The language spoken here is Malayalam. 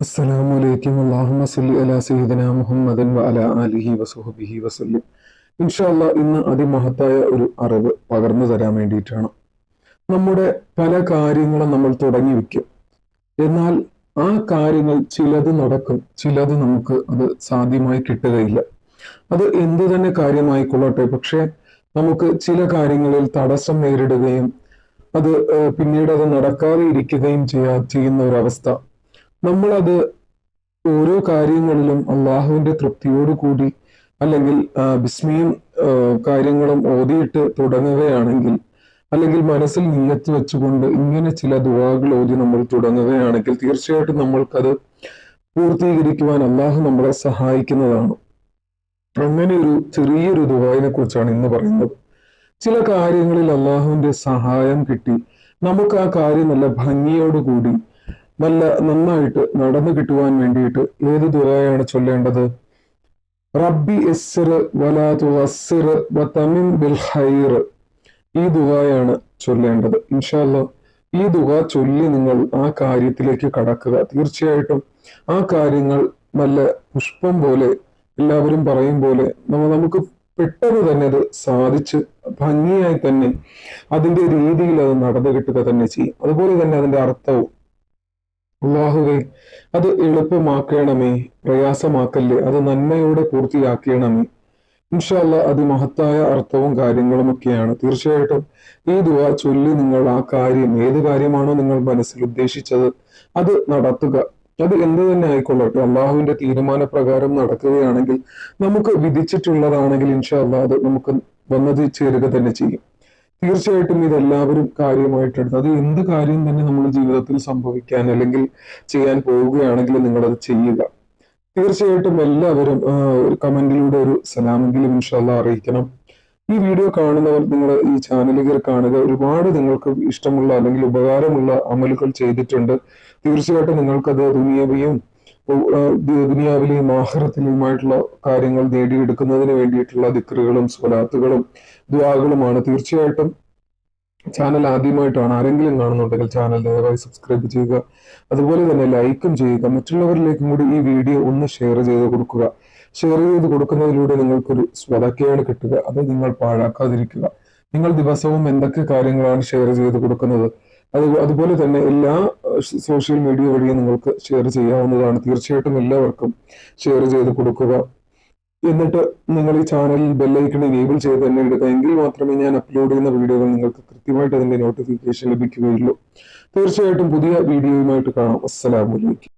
അസ്സലാമു അലൈക്കും അള്ളാഹുമ്മ സല്ലി അലാ സയ്യിദന മുഹമ്മദൻ വ അലാ ആലിഹി വസുഹബിഹി വസല്ലം. ഇൻഷാല്ല ഇന്ന് അതിമഹത്തായ ഒരു അറിവ് പകർന്നു തരാൻ വേണ്ടിയിട്ടാണ്. നമ്മുടെ പല കാര്യങ്ങളും നമ്മൾ തുടങ്ങി വെക്കും. എന്നാൽ ആ കാര്യങ്ങൾ ചിലത് നടക്കും ചിലത് നമുക്ക് അത് സാധ്യമായി കിട്ടുകയില്ല. അത് എന്തു തന്നെ കാര്യമായിക്കൊള്ളട്ടെ പക്ഷേ നമുക്ക് ചില കാര്യങ്ങളിൽ തടസ്സം നേരിടുകയും അത് പിന്നീട് അത് നടക്കാതെ ഇരിക്കുകയും ചെയ്യാ ചെയ്യുന്ന ഒരവസ്ഥ നമ്മളത് ഓരോ കാര്യങ്ങളിലും അള്ളാഹുവിന്റെ തൃപ്തിയോടുകൂടി അല്ലെങ്കിൽ ആ, ബിസ്മിയും കാര്യങ്ങളും ഓതിയിട്ട് തുടങ്ങുകയാണെങ്കിൽ അല്ലെങ്കിൽ മനസ്സിൽ നിയത്തി വെച്ചുകൊണ്ട് ഇങ്ങനെ ചില ദുവാകൾ ഓതി നമ്മൾ തുടങ്ങുകയാണെങ്കിൽ തീർച്ചയായിട്ടും നമ്മൾക്കത് പൂർത്തീകരിക്കുവാൻ അള്ളാഹു നമ്മളെ സഹായിക്കുന്നതാണ്. അങ്ങനെ ഒരു ചെറിയൊരു ദുവായിനെ കുറിച്ചാണ് ഇന്ന് പറയുന്നത്. ചില കാര്യങ്ങളിൽ അള്ളാഹുവിന്റെ സഹായം കിട്ടി. നമുക്ക് ആ കാര്യം നല്ല ഭംഗിയോടുകൂടി നല്ല നന്നായിട്ട് നടന്നു കിട്ടുവാൻ വേണ്ടിയിട്ട് ഏത് ദുരായാണ് ചൊല്ലേണ്ടത്? റബ്ബി എസ്സിർ ബിൽ ഈ ദുആയാണ് ചൊല്ലേണ്ടത്. ഇൻഷാല്ല ഈ ദുആ ചൊല്ലി നിങ്ങൾ ആ കാര്യത്തിലേക്ക് കടക്കുക. തീർച്ചയായിട്ടും ആ കാര്യങ്ങൾ നല്ല പുഷ്പം പോലെ എല്ലാവരും പറയും പോലെ നമുക്ക് പെട്ടെന്ന് തന്നെ അത് സാധിച്ച് ഭംഗിയായി തന്നെ അതിന്റെ രീതിയിൽ അത് നടന്നു കിട്ടുക തന്നെ ചെയ്യും. അതുപോലെ തന്നെ അതിന്റെ അർത്ഥവും അള്ളാഹുവെ അത് എളുപ്പമാക്കണമേ പ്രയാസമാക്കല്ലേ അത് നന്മയോടെ പൂർത്തിയാക്കണമേ. ഇൻഷല്ല അതിമഹത്തായ അർത്ഥവും കാര്യങ്ങളും ഒക്കെയാണ് തീർച്ചയായിട്ടും ഈ ദുവ ചൊല്ലി നിങ്ങൾ ആ കാര്യം ഏത് കാര്യമാണോ നിങ്ങൾ മനസ്സിൽ ഉദ്ദേശിച്ചത് അത് നടത്തുക. അത് എന്ത് തന്നെ ആയിക്കൊള്ളട്ടെ അള്ളാഹുവിന്റെ തീരുമാനപ്രകാരം നടക്കുകയാണെങ്കിൽ നമുക്ക് വിധിച്ചിട്ടുള്ളതാണെങ്കിൽ ഇൻഷാല്ല അത് നമുക്ക് വന്നത് ചേരുക തന്നെ ചെയ്യും. തീർച്ചയായിട്ടും ഇതെല്ലാവരും കാര്യമായിട്ട് കാര്യമായിട്ടെടുത്ത് അത് എന്ത് കാര്യം തന്നെ നമ്മുടെ ജീവിതത്തിൽ സംഭവിക്കാൻ അല്ലെങ്കിൽ ചെയ്യാൻ പോവുകയാണെങ്കിൽ അത് ചെയ്യുക. തീർച്ചയായിട്ടും എല്ലാവരും ഒരു കമന്റിലൂടെ ഒരു സലാമെങ്കിലും ഇൻഷാല്ല അറിയിക്കണം. ഈ വീഡിയോ കാണുന്നവർ നിങ്ങൾ ഈ ചാനലുകൾ കാണുക. ഒരുപാട് നിങ്ങൾക്ക് ഇഷ്ടമുള്ള അല്ലെങ്കിൽ ഉപകാരമുള്ള അമലുകൾ ചെയ്തിട്ടുണ്ട്. തീർച്ചയായിട്ടും നിങ്ങൾക്കത് ദുനിയവിയും ദുനിയാവിലെയും ആഹ്റത്തിലുമായിട്ടുള്ള കാര്യങ്ങൾ നേടിയെടുക്കുന്നതിന് വേണ്ടിയിട്ടുള്ള ദിക്റുകളും സ്വലാത്തുകളും ദ്വാകളുമാണ് തീർച്ചയായിട്ടും ചാനൽ ആദ്യമായിട്ടാണ് ആരെങ്കിലും കാണുന്നുണ്ടെങ്കിൽ ചാനൽ ദയവായി സബ്സ്ക്രൈബ് ചെയ്യുക. അതുപോലെ തന്നെ ലൈക്കും ചെയ്യുക. മറ്റുള്ളവരിലേക്കും കൂടി ഈ വീഡിയോ ഒന്ന് ഷെയർ ചെയ്ത് കൊടുക്കുക. ഷെയർ ചെയ്ത് കൊടുക്കുന്നതിലൂടെ നിങ്ങൾക്കൊരു സ്വതക്കയാണ് കിട്ടുക. അത് നിങ്ങൾ പാഴാക്കാതിരിക്കുക. നിങ്ങൾ ദിവസവും എന്തൊക്കെ കാര്യങ്ങളാണ് ഷെയർ ചെയ്ത് കൊടുക്കുന്നത്? അത് അതുപോലെ തന്നെ എല്ലാ സോഷ്യൽ മീഡിയ വഴിയും നിങ്ങൾക്ക് ഷെയർ ചെയ്യാവുന്നതാണ്. തീർച്ചയായിട്ടും എല്ലാവർക്കും ഷെയർ ചെയ്ത് കൊടുക്കുക. എന്നിട്ട് നിങ്ങൾ ഈ ചാനലിൽ ബെല്ലൈക്കൺ എനേബിൾ ചെയ്ത് തന്നെ ഇടുക. എങ്കിൽ മാത്രമേ ഞാൻ അപ്ലോഡ് ചെയ്യുന്ന വീഡിയോകൾ നിങ്ങൾക്ക് കൃത്യമായിട്ട് അതിന്റെ നോട്ടിഫിക്കേഷൻ ലഭിക്കുകയുള്ളൂ. തീർച്ചയായിട്ടും പുതിയ വീഡിയോയുമായിട്ട് കാണാം. അസ്സലാമലൈക്കും